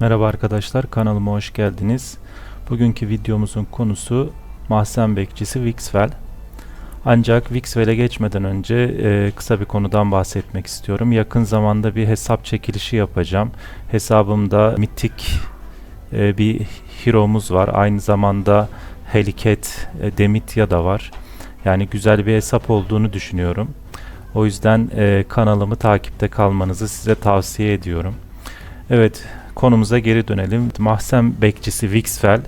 Merhaba arkadaşlar kanalıma hoş geldiniz. Bugünkü videomuzun konusu mahzen bekçisi Wixwell. Ancak Wixwell'e geçmeden önce e, kısa bir konudan bahsetmek istiyorum. Yakın zamanda bir hesap çekilişi yapacağım. Hesabımda mitik e, bir hero'muz var. Aynı zamanda Heliket, e, Demitya da var. Yani güzel bir hesap olduğunu düşünüyorum. O yüzden e, kanalımı takipte kalmanızı size tavsiye ediyorum. Evet, konumuza geri dönelim. Mahzen bekçisi Wixfel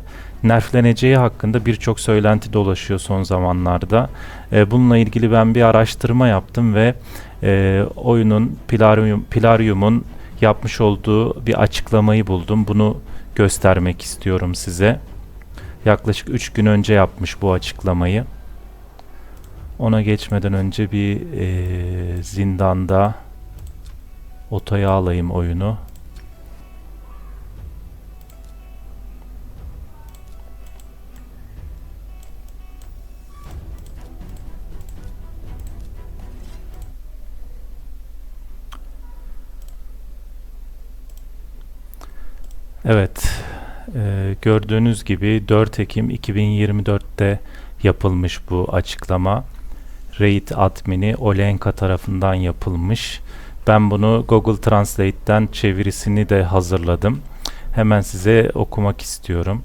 nerfleneceği hakkında birçok söylenti dolaşıyor son zamanlarda. E, bununla ilgili ben bir araştırma yaptım ve e, oyunun Pilarium, Pilarium'un yapmış olduğu bir açıklamayı buldum. Bunu göstermek istiyorum size. Yaklaşık 3 gün önce yapmış bu açıklamayı. Ona geçmeden önce bir e, zindanda otoya alayım oyunu. Evet, e, gördüğünüz gibi 4 Ekim 2024'te yapılmış bu açıklama. Raid admini Olenka tarafından yapılmış. Ben bunu Google Translate'ten çevirisini de hazırladım. Hemen size okumak istiyorum.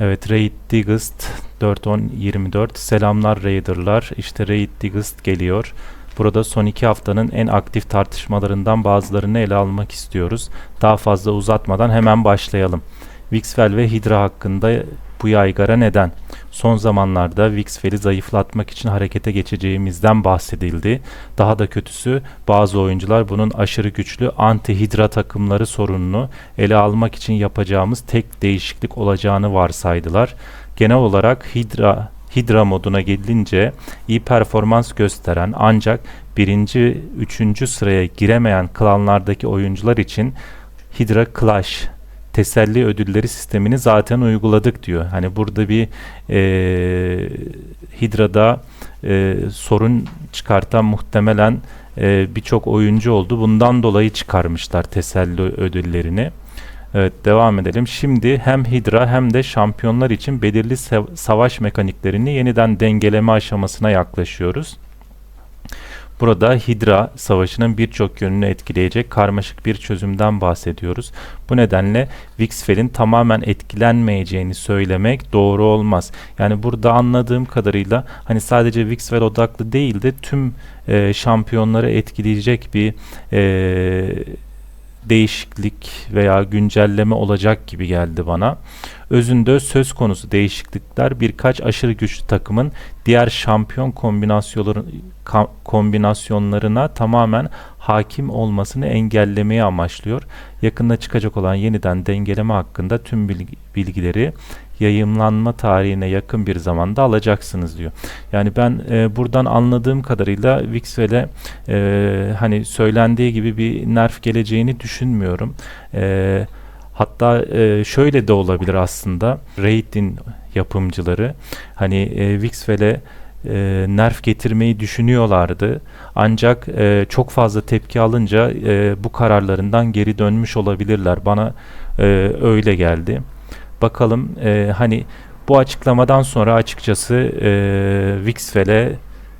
Evet Raid Digest 4.10.24 Selamlar Raider'lar. İşte Raid Digest geliyor. Burada son iki haftanın en aktif tartışmalarından bazılarını ele almak istiyoruz. Daha fazla uzatmadan hemen başlayalım. Wixwell ve Hydra hakkında bu yaygara neden? Son zamanlarda Wixwell'i zayıflatmak için harekete geçeceğimizden bahsedildi. Daha da kötüsü bazı oyuncular bunun aşırı güçlü anti-Hydra takımları sorununu ele almak için yapacağımız tek değişiklik olacağını varsaydılar. Genel olarak Hydra Hydra moduna gelince iyi performans gösteren ancak birinci, üçüncü sıraya giremeyen klanlardaki oyuncular için Hydra Clash teselli ödülleri sistemini zaten uyguladık diyor. Hani burada bir e, Hydra'da e, sorun çıkartan muhtemelen e, birçok oyuncu oldu. Bundan dolayı çıkarmışlar teselli ödüllerini. Evet devam edelim. Şimdi hem Hydra hem de şampiyonlar için belirli savaş mekaniklerini yeniden dengeleme aşamasına yaklaşıyoruz. Burada Hydra savaşının birçok yönünü etkileyecek karmaşık bir çözümden bahsediyoruz. Bu nedenle Wixfell'in tamamen etkilenmeyeceğini söylemek doğru olmaz. Yani burada anladığım kadarıyla hani sadece Wixfell odaklı değil de tüm e, şampiyonları etkileyecek bir e, değişiklik veya güncelleme olacak gibi geldi bana. Özünde söz konusu değişiklikler birkaç aşırı güçlü takımın diğer şampiyon kombinasyonları, kombinasyonlarına tamamen hakim olmasını engellemeyi amaçlıyor. Yakında çıkacak olan yeniden dengeleme hakkında tüm bilgileri yayımlanma tarihine yakın bir zamanda alacaksınız diyor. Yani ben e, buradan anladığım kadarıyla Wixwell'e e, hani söylendiği gibi bir nerf geleceğini düşünmüyorum. E, hatta e, şöyle de olabilir aslında. Raid'in yapımcıları hani e, Wixwell'e e, nerf getirmeyi düşünüyorlardı. Ancak e, çok fazla tepki alınca e, bu kararlarından geri dönmüş olabilirler. Bana e, öyle geldi. Bakalım e, hani bu açıklamadan sonra açıkçası e, Wixfell'e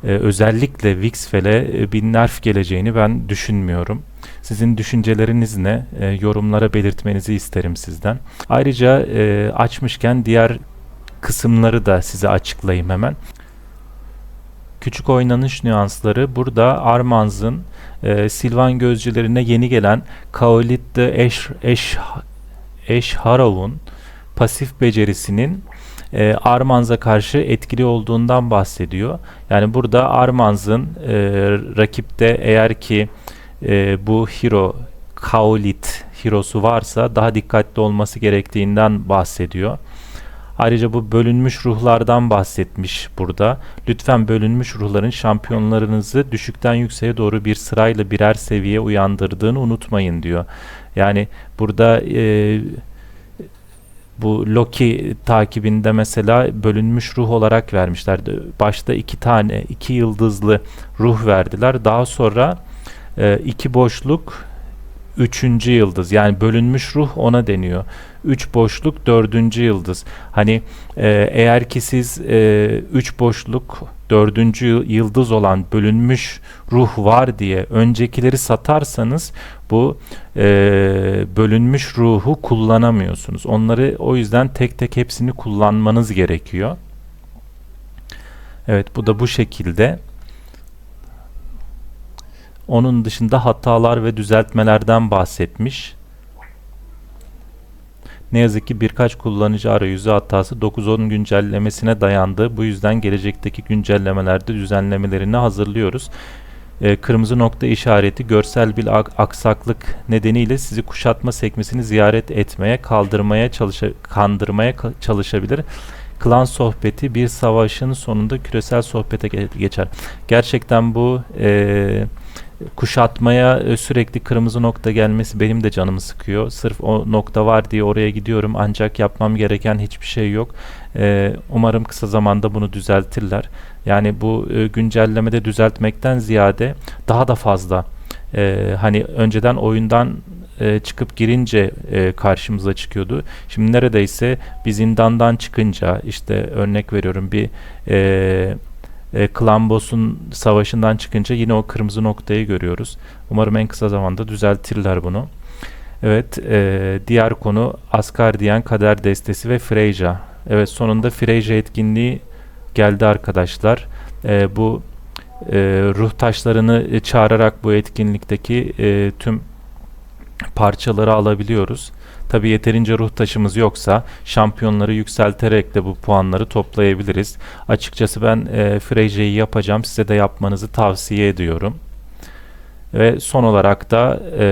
e, özellikle Wixfell'e e, bir nerf geleceğini ben düşünmüyorum. Sizin düşünceleriniz ne? E, yorumlara belirtmenizi isterim sizden. Ayrıca e, açmışken diğer kısımları da size açıklayayım hemen. Küçük oynanış nüansları burada Armanz'ın e, Silvan gözcülerine yeni gelen Kaolit de Eş, Eş, Eş Harov'un pasif becerisinin e, Armanz'a karşı etkili olduğundan bahsediyor. Yani burada Armanz'ın e, rakipte eğer ki e, bu hero Kaolit hero'su varsa daha dikkatli olması gerektiğinden bahsediyor. Ayrıca bu bölünmüş ruhlardan bahsetmiş burada. Lütfen bölünmüş ruhların şampiyonlarınızı düşükten yükseğe doğru bir sırayla birer seviye uyandırdığını unutmayın diyor. Yani burada e, bu Loki takibinde mesela bölünmüş ruh olarak vermişlerdi. Başta iki tane iki yıldızlı ruh verdiler. Daha sonra e, iki boşluk üçüncü yıldız yani bölünmüş ruh ona deniyor. Üç boşluk dördüncü yıldız. Hani e, eğer ki siz e, üç boşluk dördüncü yı- yıldız olan bölünmüş ruh var diye öncekileri satarsanız bu e, bölünmüş ruhu kullanamıyorsunuz. Onları o yüzden tek tek hepsini kullanmanız gerekiyor. Evet bu da bu şekilde. Onun dışında hatalar ve düzeltmelerden bahsetmiş. Ne yazık ki birkaç kullanıcı arayüzü hatası 9.10 güncellemesine dayandı. Bu yüzden gelecekteki güncellemelerde düzenlemelerini hazırlıyoruz. Ee, kırmızı nokta işareti görsel bir ak- aksaklık nedeniyle sizi kuşatma sekmesini ziyaret etmeye, kaldırmaya, çalışa kandırmaya ka- çalışabilir. Klan sohbeti bir savaşın sonunda küresel sohbete ge- geçer. Gerçekten bu eee kuşatmaya e, sürekli kırmızı nokta gelmesi benim de canımı sıkıyor. Sırf o nokta var diye oraya gidiyorum ancak yapmam gereken hiçbir şey yok. Ee, umarım kısa zamanda bunu düzeltirler. Yani bu e, güncellemede düzeltmekten ziyade daha da fazla e, hani önceden oyundan e, çıkıp girince e, karşımıza çıkıyordu. Şimdi neredeyse bir zindandan çıkınca işte örnek veriyorum bir e, e, Clan Boss'un savaşından çıkınca yine o kırmızı noktayı görüyoruz. Umarım en kısa zamanda düzeltirler bunu. Evet, e, diğer konu Asgardian Kader Destesi ve Freyja. Evet, sonunda Freyja etkinliği geldi arkadaşlar. E, bu e, ruh taşlarını e, çağırarak bu etkinlikteki e, tüm parçaları alabiliyoruz. Tabi yeterince ruh taşımız yoksa şampiyonları yükselterek de bu puanları toplayabiliriz. Açıkçası ben e, Freyja'yı yapacağım. Size de yapmanızı tavsiye ediyorum. Ve son olarak da e,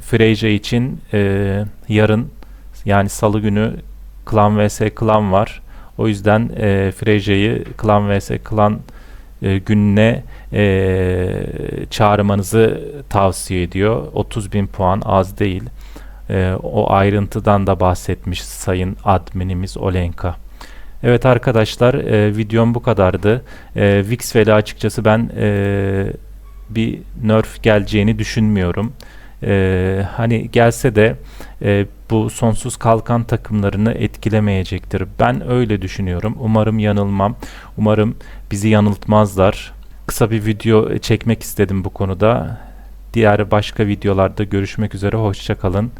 Freyja için e, yarın yani salı günü Klan vs Klan var. O yüzden e, Freyja'yı Klan vs Klan e, gününe e, çağırmanızı tavsiye ediyor. 30 bin puan az değil. E, o ayrıntıdan da bahsetmiş sayın adminimiz Olenka. Evet arkadaşlar e, videom bu kadardı. E, Vixwell'e açıkçası ben e, bir nerf geleceğini düşünmüyorum. E, hani gelse de e, bu sonsuz kalkan takımlarını etkilemeyecektir. Ben öyle düşünüyorum. Umarım yanılmam. Umarım bizi yanıltmazlar. Kısa bir video çekmek istedim bu konuda. Diğer başka videolarda görüşmek üzere. Hoşçakalın.